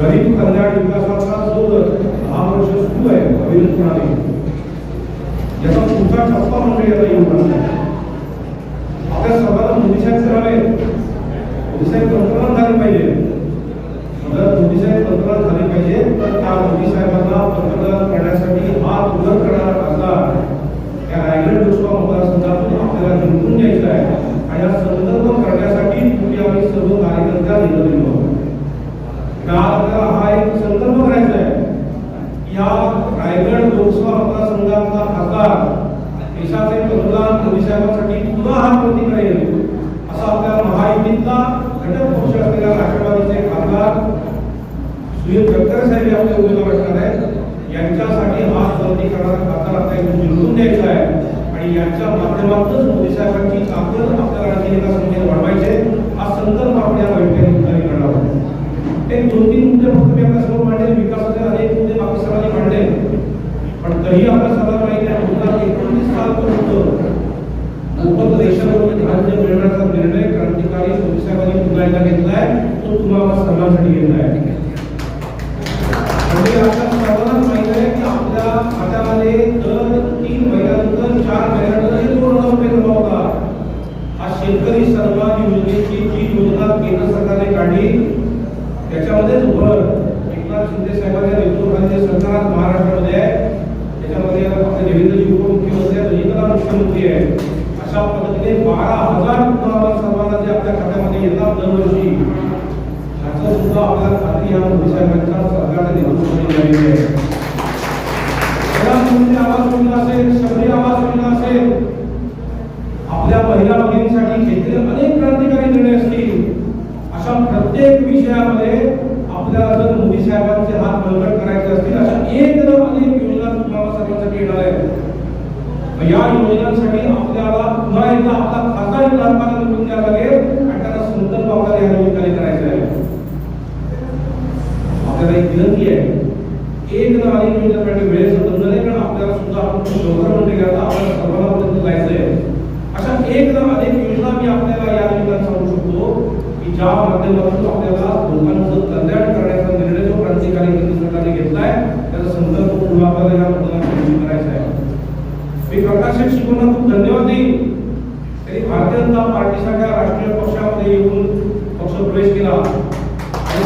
गरीब कल्याण विकासाचा जो महापुरुष सुरू आहे अविरतपणाने याचा पुढचा टप्पा म्हणजे आता येऊ लागला आपल्या सर्वांना मोदी साहेब करावे. मोदी साहेब पंतप्रधान झाले पाहिजे. जर मोदी साहेब पंतप्रधान झाले पाहिजे तर त्या मोदी साहेबांना पंतप्रधान करण्यासाठी हा उदर करणारा खासदार या रायगड लोकसभा मतदारसंघातून आपल्याला निवडून द्यायचा आहे. आणि हा संदर्भ करण्यासाठी तुम्ही आम्ही सर्व कार्यकर्त्या निवडलेलो आहोत का आपल्याला हा एक संदर्भ करायचा आहे या रायगड लोकसभा मतदारसंघातला खासदार देशाचे पंतप्रधान मोदी साहेबांसाठी पुन्हा हा प्रतीक राहील असा आपल्या महायुतीतला घटक पक्ष असलेल्या राष्ट्रवादीचे खासदार म्हणजे सुनील गडकरी साहेब हे आपले उमेदवार असणार आहेत. यांच्यासाठी हा प्रतीक करणारा खासदार आपल्या इथून निवडून द्यायचा आहे. आणि यांच्या माध्यमातूनच मोदी साहेबांची ताकद आपल्याला आणखी एका संख्येने वाढवायचे. हा संकल्प आपण या बैठकीत करणार आहोत. एक दोन तीन मुद्दे फक्त मी आपल्यासमोर मांडले. विकासाचे अनेक मुद्दे बाकी सर्वांनी मांडले. पण तरी आपल्या सर्वांना माहिती आहे दोन हजार एकोणीस सालपर्यंत मोफत रेशनवरून धान्य मिळवण्याचा निर्णय क्रांतिकारी मोदी साहेबांनी पुन्हा एकदा घेतला आहे. तो तुम्हाला सर्वांसाठी घेतला आहे. शेतकरी सर्वात योजनेची जी योजना केंद्र सरकारने काढली त्याच्यामध्येच भर एकनाथ शिंदे साहेबांच्या नेतृत्वाखाली जे सरकार आज महाराष्ट्रामध्ये आहे त्याच्यामध्ये आपले देवेंद्रजी उपमुख्यमंत्री आहेत अजितदादा मुख्यमंत्री आहे अशा पद्धतीने बारा हजार तुम्हाला सर्वांना जे आपल्या खात्यामध्ये येतात दरवर्षी ह्याचं सुद्धा आपल्याला खात्री या मोदी साहेबांच्या सरकारच्या नेतृत्वाने झालेली आहे प्रधानमंत्री आवास असेल शहरी आवाज योजना असेल आपल्या महिला भगिनींसाठी घेतलेले अनेक क्रांतिकारी निर्णय असतील अशा प्रत्येक विषयामध्ये आपल्याला जर मोदी साहेबांचे हात बळकट करायचे असतील अशा एक न अनेक योजना तुम्हाला सर्वांसाठी येणार आहेत. या योजनांसाठी आपल्याला पुन्हा एकदा आपला खासदार विधानपाला निवडून द्यावा लागेल आणि त्याचा संकल्प आपल्याला या निमित्ताने करायचा आहे आपल्याला एक विनंती आहे एक न अनेक योजनांसाठी वेळेचं बंधन आहे कारण आपल्याला करता आपल्याला सर्वांना जायचं आहे. अशा एक अनेक योजना मी आपल्याला या निमित्ताने सांगू शकतो की ज्या माध्यमातून आपल्याला लोकांचं कल्याण करण्याचा निर्णय जो क्रांतिकारी केंद्र सरकारने घेतलाय त्याचा संदर्भ पुन्हा आपल्याला या मतदानात करायचा आहे. मी प्रकाश शेठ खूप धन्यवाद देईन. त्यांनी भारतीय जनता पार्टीसारख्या राष्ट्रीय पक्षामध्ये येऊन पक्ष प्रवेश केला. आणि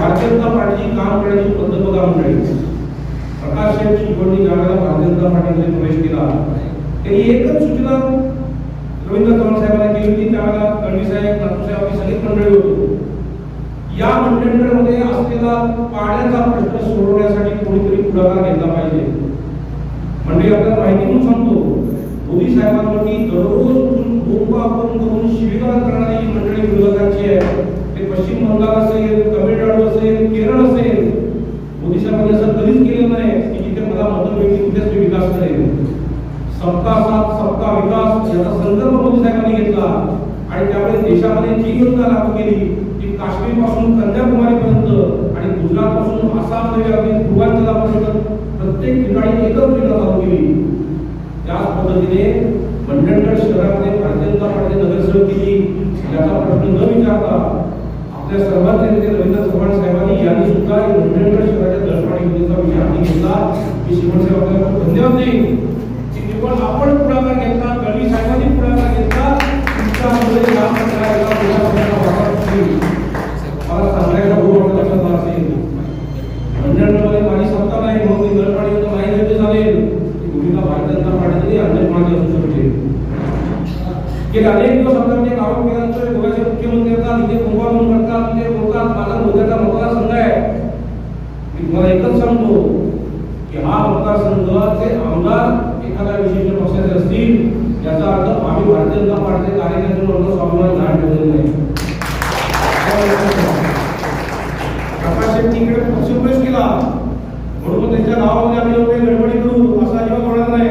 भारतीय जनता पार्टीची काम करण्याची पद्धत बघा मंडळी. प्रकाश शेठ शिकवणी ज्यावेळेला भारतीय जनता पार्टीमध्ये प्रवेश केला. त्यांनी एकच सूचना रवींद्र चव्हाण साहेबांना केली होती त्यावेळेला गणवी साहेब नातू साहेब आम्ही सगळी मंडळी होतो. या मंडळींमध्ये असलेला पाण्याचा प्रश्न सोडवण्यासाठी कोणीतरी पुढाकार घेतला पाहिजे. मंडळी आपल्याला माहिती म्हणून सांगतो मोदी साहेबांवरती दररोज उठून करून शिवीगाळ करणारी मंडळी विरोधकांची आहे ते पश्चिम बंगाल असेल तमिळनाडू असेल केरळ असेल मोदी साहेबांनी असं कधीच केलं नाही की जिथे मला मदत मिळते तिथेच मी विकास करेन सबका साथ सबका विकास याचा संदर्भ मोदी साहेबांनी घेतला आणि त्यामुळे देशामध्ये जी योजना लागू केली ती काश्मीरपासून कन्याकुमारी पर्यंत आणि गुजरात पासून आसाममध्ये अगदी पूर्वांचलापर्यंत प्रत्येक ठिकाणी एकच योजना चालू केली म्हणजे मंडणगड शहरामध्ये भारतीय जनता पार्टी नगरसेवक केली याचा प्रश्न न विचारता आपल्या सर्वांचे नेते रवींद्र चव्हाण साहेबांनी यांनी सुद्धा मंडणगड शहराच्या दळपाणी योजनेचा विचार घेतला. मी शिवण धन्यवाद देईन. की केवळ आपण पुढाकार घेतला गळी साहेबांनी पुढाकार घेतला तुमच्यामुळे या मंडळाला पुढाकाराचा वापर होईल. मला सांगायला खूप वाटत लक्षात आलं असेल मंडळामध्ये माझी सत्ता नाही म्हणून मी दळपाणी योजना नाही घेतली चालेल ही भूमिका भारतीय जनता पार्टीची अनेक माझी असू शकते गेले अनेक दिवस आपण जे आरोप केला तर गोव्याचे मुख्यमंत्री येतात इथे कुंभारून करतात तिथे बोलतात माझा मोद्याचा मतदारसंघ आहे आपण सांगतो की हा मतदारसंघाचे आमदार एखाद्या विशिष्ट पक्षाचे असतील याचा अर्थ आम्ही भारतीय जनता पार्टीचे कार्यकर्ते म्हणून स्वाभिमान धाड ठेवलेलं नाही. प्रकाश शेट्टीकडे पक्ष प्रवेश केला. म्हणून त्यांच्या नावामध्ये आम्ही एवढे गडबडी करू अजिबात होणार नाही.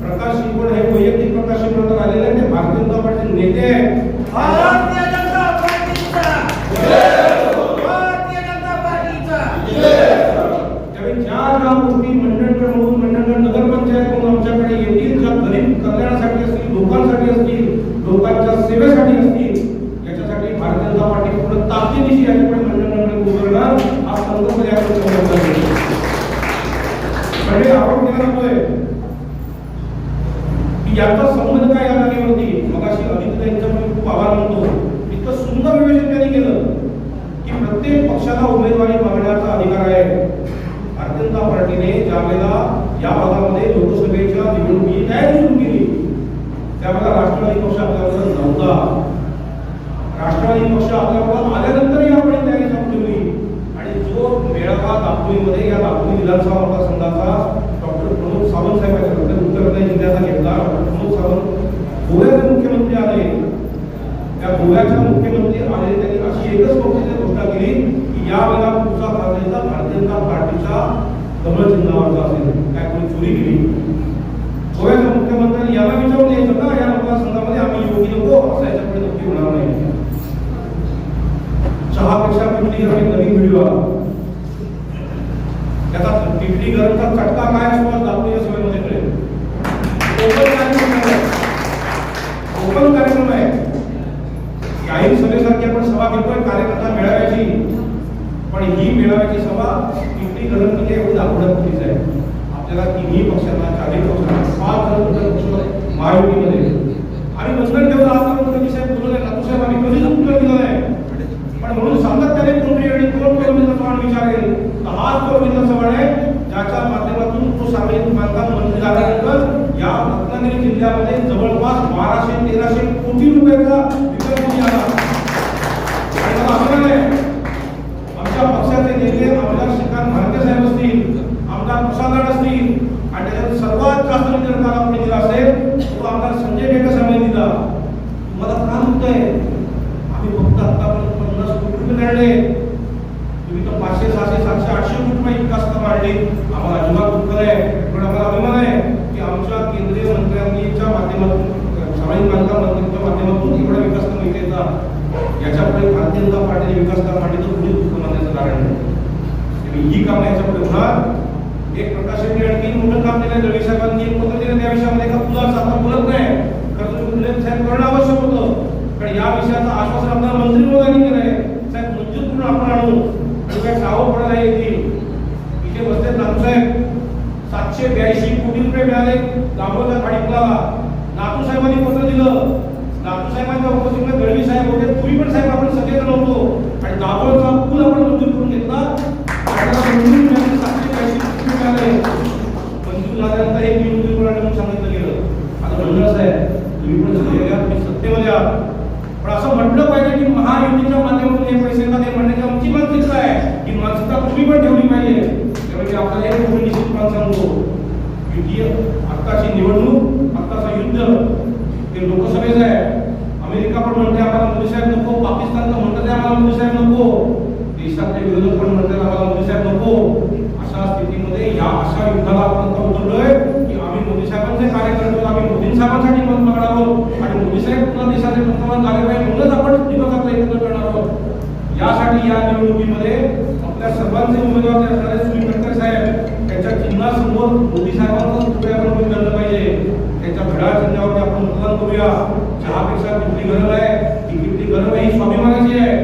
प्रकाश शिकवण हे वैयक्तिक प्रकाश शिंपण आलेले आहे ते भारतीय जनता पार्टीचे नेते आहेत. आपण याचा संबंध काय या जागेवरती मगाशी अजित यांचा मी खूप आभार मानतो इतकं सुंदर विवेचन त्यांनी केलं की प्रत्येक पक्षाला उमेदवारी मागण्याचा अधिकार आहे भारतीय जनता पार्टीने ज्या वेळेला या भागामध्ये लोकसभेच्या निवडणुकी तयारी सुरू केली त्यावेळेला राष्ट्रवादी पक्ष आपल्याबरोबर नव्हता. राष्ट्रवादी पक्ष आपल्याबरोबर आल्यानंतर मेळावा या दापोली विधानसभा मतदारसंघाचा डॉक्टर प्रमोद सावंत साहेब यांच्याकडे उत्तर प्रदेश जिल्ह्याचा घेतला डॉक्टर प्रमोद सावंत. गोव्याचे मुख्यमंत्री आले. त्या गोव्याच्या मुख्यमंत्री आले. त्यांनी अशी एकच पक्षाची घोषणा केली की या वेळेला पुढचा प्राधान्यता भारतीय जनता पार्टीचा कमळ चिन्हावरचा असेल. काय कोणी चोरी केली? गोव्याच्या मुख्यमंत्र्यांनी याला विचारून यायचं का? या मतदारसंघामध्ये आम्ही योगी नको. असं याच्याकडे नक्की होणार नाही. चहापेक्षा पिंपरीकरण एक नवीन व्हिडिओ आला. त्याचा का चटका काय असतो आज दाखवूया सभेमध्ये कळेल ओपन कार्यक्रम आहे. ओपन कार्यक्रम आहे. जाहीर सभेसारखी आपण सभा घेतोय कार्यकर्ता मेळाव्याची पण ही मेळाव्याची सभा पिंपरीकरण म्हणजे एवढी दाखवण्यात दाखवण्यापुरतीच आहे. आपल्याला तिन्ही पक्षांना चारही पक्षांना पाच जण घटक पक्ष महायुतीमध्ये आम्ही बंधन ठेवलं आतापर्यंत विषय बोलले लातू साहेब आम्ही कधीच उत्तर दिलं नाही पण म्हणून सातत्याने कोणतरी आणि कोण गोविंद चव्हाण विचारेल तर हाच गोविंद चव्हाण आहे ज्याच्या माध्यमातून तो सार्वजनिक बांधकाम मंत्री झाल्यानंतर या रत्नागिरी जिल्ह्यामध्ये जवळपास बाराशे तेराशे कोटी रुपयाचा विकास निधी आला आणि मला अभिमान आहे आमच्या पक्षाचे नेते आमदार श्रीकांत भारते साहेब असतील आमदार प्रसाद लाड असतील आणि त्याच्यात सर्वात जास्त निधी जर काल आपण दिला असेल तो आमदार संजय मेटे साहेबांनी दिला तुम्हाला का म्हणतोय आम्ही फक्त आतापर्यंत पन्नास कोटी रुपये काढले तुम्ही तर पाचशे सहाशे सातशे आठशे कोटी रुपये विकास आम्हाला अजिबात दुःख नाही. पण आम्हाला अभिमान आहे की आमच्या केंद्रीय मंत्र्यांनीच्या माध्यमातून सामाजिक बांधकाम मंत्र्यांच्या माध्यमातून एवढा विकास कमी केला याच्यापुढे भारतीय जनता पार्टीने विकास काम मांडली तर पुढे दुःख मानण्याचं कारण नाही ही कामं याच्यापुढे होणार. एक प्रकाश आणखी मोठं काम दिलं दळवी साहेबांनी एक पत्र दिलं त्या विषयामध्ये. का तुला आता बोलत नाही? खरं तर तुम्ही साहेब करणं आवश्यक होतं. पण या विषयाचं आश्वासन आपल्याला मंत्री महोदयांनी केलंय. साहेब मंजूर करून आपण आणू. काही काय सावं पडायला येतील सातशे ब्याऐंशी कोटी रुपये मिळाले. दामोदर खाडीपुलाला नातू साहेबांनी पत्र दिलं. नातू साहेबांच्या उपस्थितीमध्ये गळवी साहेब होते. तुम्ही पण साहेब आपण सगळेजण होतो. आणि दाभोळचा पूल आपण मंजूर करून घेतला. मंजूर सातशे ब्याऐंशी कोटी मिळाले. मंजूर झाल्यानंतर एक निवडणूक करून म्हणून सांगितलं गेलं. आता मंडळ साहेब तुम्ही पण सगळे या, तुम्ही सत्तेमध्ये आहात पण असं म्हटलं पाहिजे की महायुतीच्या माध्यमातून हे पैसे येतात हे म्हणण्याची आमची मानसिकता आहे. ही मानसिकता तुम्ही पण ठेवली पाहिजे त्यामुळे आपल्याला एक गोष्ट निश्चितपणे सांगतो युती आत्ताची निवडणूक आत्ताचं युद्ध ते लोकसभेचं आहे. अमेरिका पण म्हणते आम्हाला मोदी साहेब नको पाकिस्तान तर म्हणतात आम्हाला मोदी साहेब नको. देशातले विरोधक पण म्हणतात आम्हाला मोदी साहेब नको. अशा स्थितीमध्ये या अशा युद्धाला आपण का उतरलोय की आम्ही मोदी साहेबांचे कार्यकर्ते आम्ही मोदी साहेबांसाठी मत मागणार आणि मोदी साहेब पुन्हा देशाचे पंतप्रधान झाले पाहिजे म्हणूनच आपण विकासाचा प्रयत्न करणार आहोत. यासाठी या निवडणुकीमध्ये आपल्या सर्वांचे उमेदवार जे असणारे सुनील तटकरे साहेब त्यांच्या चिन्हासमोर मोदी साहेबांचा कृपया आपण तुम्ही करलं पाहिजे. त्यांच्या घड्याळ चिन्हावरती आपण मतदान करूया चहापेक्षा किती गरज आहे? ती किती गरज आहे ही स्वाभिमानाची आहे.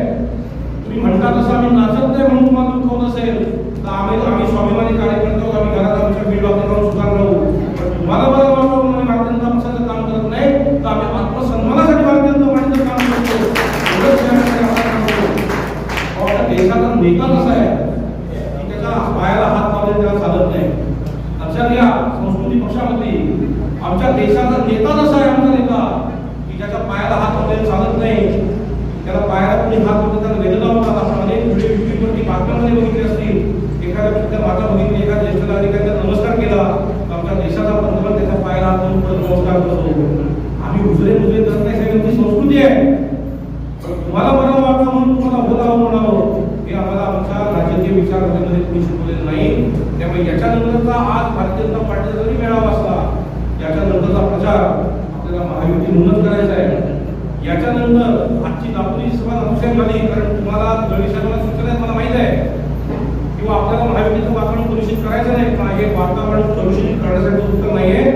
तुम्ही म्हणता तसं आम्ही नाचत नाही म्हणून तुम्हाला दुःख होत असेल. तर आम्ही आम्ही स्वाभिमानी कार्यकर्ते आम्ही घरात आमच्या बीड वातावरण सुधार राहू. पण तुम्हाला बरं वाटतं म्हणून भारतीय जनता पक्षाचं काम करत नाही. तर आम्ही आत्मसन्मानासाठी भारतीय जनता पार्टीचं काम करतो. देशाचा नेता कसा आहे? त्यांच्या पायाला हात लावले त्याला चालत नाही. लक्षात घ्या संस्कृती पक्षामध्ये आमच्या देशाचा नेता जसा आहे आमचा नेता की ज्याच्या पायाला हात लावले चालत नाही. त्याला पायाला कोणी हात लावले त्याला वेदना लावतात असं अनेक व्हिडिओ युट्यूबवरती बातम्यांमध्ये बघितले असतील. एखाद्या व्यक्तीला माता बघितली एखाद्या ज्येष्ठ नागरिकांचा नमस्कार केला आमच्या देशाचा पंतप्रधान त्याच्या पायाला हात लावून परत नमस्कार करतो. आम्ही उजरे उजरे करत नाही सगळ्यांची संस्कृती आहे. तुम्हाला विचारधारेमध्ये तुम्ही शिकवलेलं नाही. त्यामुळे याच्यानंतरचा आज भारतीय जनता पार्टीचा जरी मेळावा असला याच्यानंतरचा प्रचार आपल्याला महायुती म्हणूनच करायचा आहे. याच्यानंतर आजची दापोली सभा अतिशय झाली कारण तुम्हाला दळीशाला सूचना आहेत मला माहीत आहे. किंवा आपल्याला महायुतीचं वातावरण कलुषित करायचं नाही पण हे वातावरण कलुषित करण्यासाठी उत्तर नाही आहे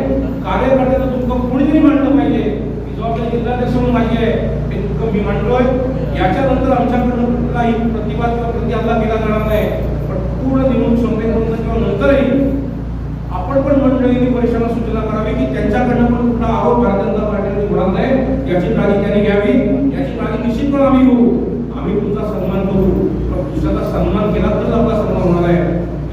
कार्यकर्त्यांना दुःख कोणीतरी मांडलं पाहिजे. ही जबाबदारी जिल्हाध्यक्ष म्हणून माझी आहे हे दुःख मी मांडलोय. याच्यानंतर आमच्याकडून कुठलाही प्रतिवाद त्यांना दिला जाणार नाही. पण पूर्ण निवडणूक संपेपर्यंत किंवा नंतरही आपण पण मंडळींनी परिषदेला सूचना करावी की त्यांच्याकडनं पण कुठला आरोप भारतीय जनता पार्टीने होणार नाही याची काळजी त्यांनी घ्यावी. याची काळजी निश्चितपणे आम्ही घेऊ. आम्ही तुमचा सन्मान करू. पण दुसऱ्याचा सन्मान केला तर आपला सन्मान होणार आहे.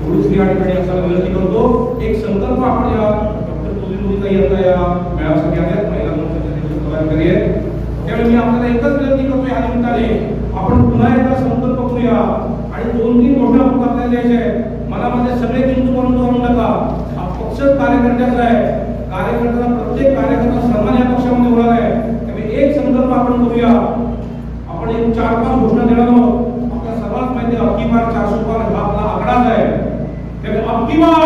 एवढीच या ठिकाणी असायला विनंती करतो. एक संकल्प आपण या डॉक्टर मोदींनी यंदा या मेळाव्यासाठी आल्या महिला मोर्चाच्या कलाकारी त्यामुळे मी आपल्याला एकच विनंती करतो या निमित्ताने आपण पुन्हा एकदा संकल्प करूया. आणि दोन तीन गोष्टी आपण आपल्याला द्यायच्या आहेत. माझे सगळे बिंदू म्हणून आणू नका हा पक्ष कार्यकर्त्याचा आहे. कार्यकर्त्याला प्रत्येक कार्यकर्ता सन्मान या पक्षामध्ये होणार आहे. त्यामुळे एक संकल्प आपण करूया. आपण एक चार पाच घोषणा देणार आहोत. आपल्या सर्वात माहिती आहे अबकी बार चारशे पार हा आपला आकडाच आहे. त्यामुळे अबकी बार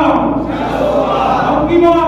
अबकी बार